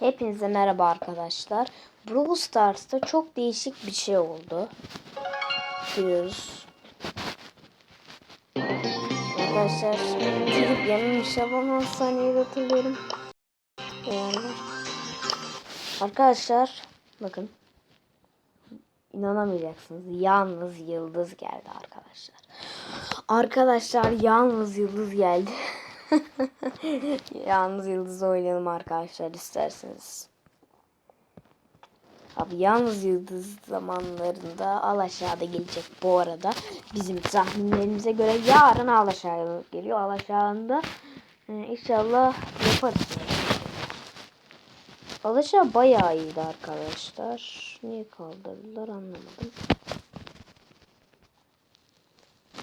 Hepinize merhaba arkadaşlar. Brawl Stars'ta çok değişik bir şey oldu. Biliyoruz. Arkadaşlar gidip yememiş ama saniye hatırlıyorum. Yani. Arkadaşlar bakın. İnanamayacaksınız. Yalnız yıldız geldi arkadaşlar. Arkadaşlar yalnız yıldız geldi. yalnız yıldız oynayalım arkadaşlar isterseniz. Abi yalnız yıldız zamanlarında al aşağıda gelecek bu arada. Bizim tahminlerimize göre yarın al aşağıya geliyor. Al aşağında e, inşallah yaparız. Al aşağı bayağı iyiydi arkadaşlar. Niye kaldırdılar anlamadım.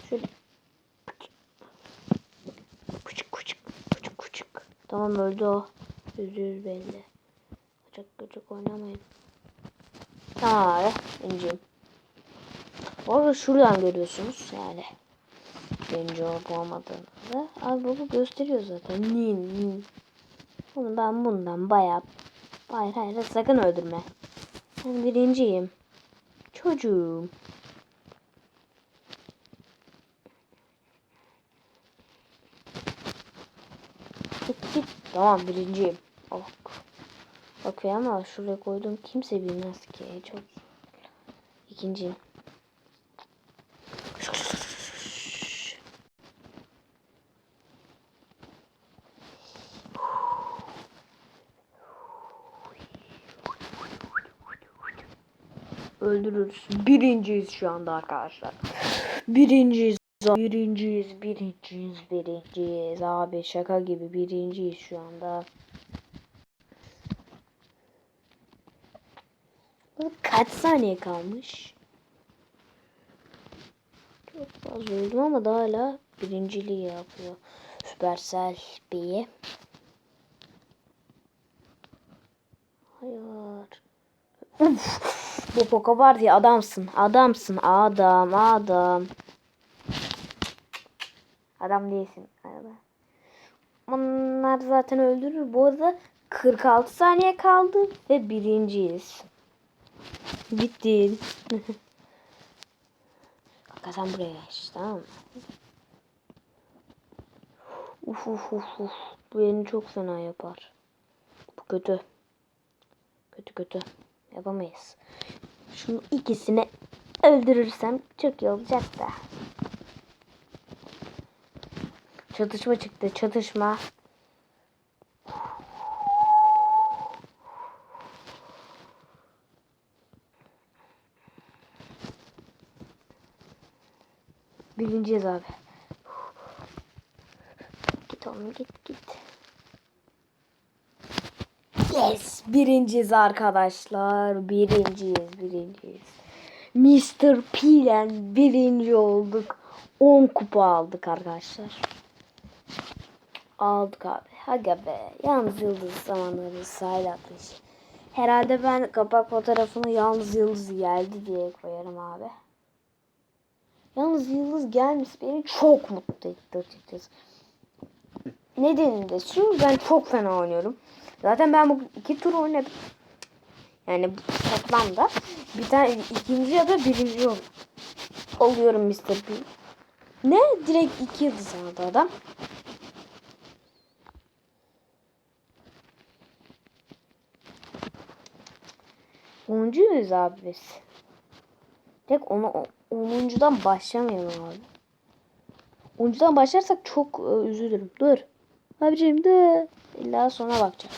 Şöyle Tamam öldü o. Yüzde yüz belli. Küçük küçük oynamayın. İnciyim. Bu arada şuradan görüyorsunuz yani. Birinci olup olmadığını. Abi bu gösteriyor zaten. Nin nin. Bunu ben bundan bayağı Hayır hayır sakın öldürme. Ben birinciyim. Çocuğum. Tamam birinciyim. Oh. Okey ama şuraya koydum kimse bilmez ki. Çok ikinciyim. Öldürürüz. Birinciyiz şu anda arkadaşlar. Birinciyiz. Birinciyiz, birinciyiz, birinciyiz. Abi şaka gibi birinciyiz şu anda. Kaç saniye kalmış? Çok fazla öldüm ama daha hala birinciliği yapıyor. Süpersel B'ye. Hayır. Uf. Bu Poco var ya adamsın. Adamsın. Adam. Adam. Adam değilsin. Onlar zaten öldürür. Bu arada 46 saniye kaldı ve birinciyiz. Bitti. Kanka sen buraya geç tamam mı? Uf uf uf uf. Bu beni çok fena yapar. Bu kötü. Kötü kötü. Yapamayız. Şunu ikisini öldürürsem çok iyi olacak da. Çatışma çıktı. Çatışma. Birinciyiz abi. Git oğlum git git. Yes. Birinciyiz arkadaşlar. Birinciyiz. Birinciyiz. Mr. P'len birinci olduk. 10 kupa aldık arkadaşlar. Aldık abi. Haga be. Yalnız yıldız zamanları sahil atmış. Herhalde ben kapak fotoğrafını yalnız yıldız geldi diye koyarım abi. Yalnız yıldız gelmiş beni çok mutlu etti açıkçası. Nedeni de şu ben çok fena oynuyorum. Zaten ben bu iki tur oynadım. Yani toplamda bir tane ikinci ya da birinci ol oluyorum Mr. P. Ne? Direkt iki yıldız aldı adam. Onuncuyuz abi biz. Tek onu onuncudan başlamayalım abi. Onuncudan başlarsak çok e, üzülürüm. Dur. Abicim dur. İlla sona çok.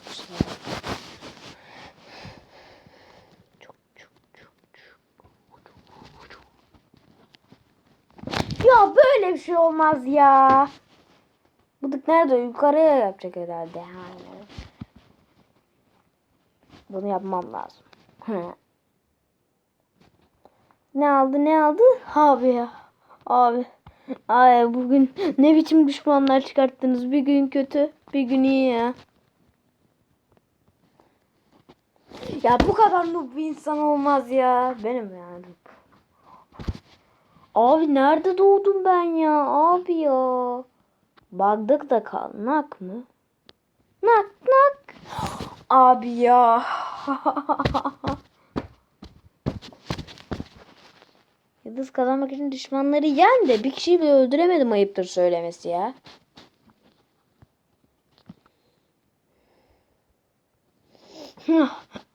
Ya böyle bir şey olmaz ya. Bıdık nerede? Yukarıya yapacak herhalde. Yani. Bunu yapmam lazım. Ne aldı ne aldı? Abi ya. Abi. Ay bugün ne biçim düşmanlar çıkarttınız. Bir gün kötü, bir gün iyi ya. Ya bu kadar noob bir insan olmaz ya. Benim yani. Abi nerede doğdum ben ya? Abi ya. Bagdık da kal. Nak mı? Nak nak. Abi ya. Yıldız kazanmak için düşmanları yen de bir kişiyi bile öldüremedim ayıptır söylemesi ya.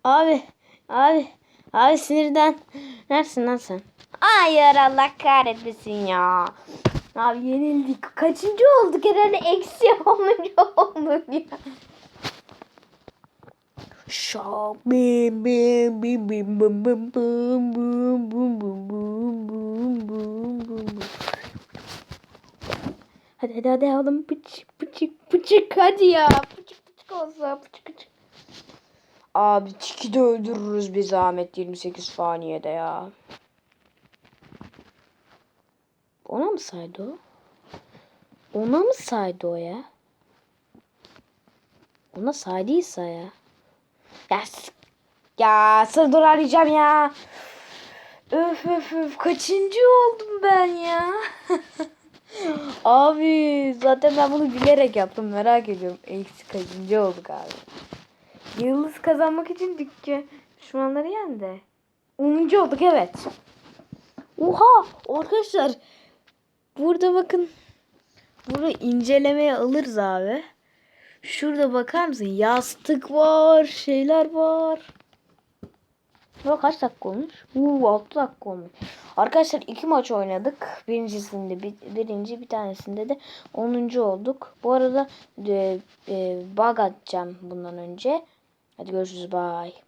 abi, abi, abi sinirden. Neresin lan sen? Hayır Allah kahretmesin ya. Abi yenildik. Kaçıncı olduk herhalde eksi onuncu olduk ya. Bim bim bim bim bim bim bim bim bim bim bim bim bim bim. Hadi hadi hadi oğlum pıçık pıçık pıçık hadi ya pıçık pıçık olsa pıçık pıçık. Abi tiki de öldürürüz bir zahmet 28 saniyede ya. Ona mı saydı o? Ona mı saydı o ya? Ona saydıysa ya. Ya, ya sırdır arayacağım ya. Öf öf öf kaçıncı oldum ben ya? abi zaten ben bunu bilerek yaptım merak ediyorum. Eksi kaçıncı olduk abi. Yıldız kazanmak için dükkan düşmanları yendi. 10. olduk evet. Oha arkadaşlar. Burada bakın. Burada incelemeye alırız abi. Şurada bakar mısın? Yastık var, şeyler var. Ya kaç dakika olmuş? Uuu 6 dakika olmuş. Arkadaşlar iki maç oynadık. Birincisinde bir, birinci bir tanesinde de 10. olduk. Bu arada e, e, bug atacağım bundan önce. Hadi görüşürüz. Bye.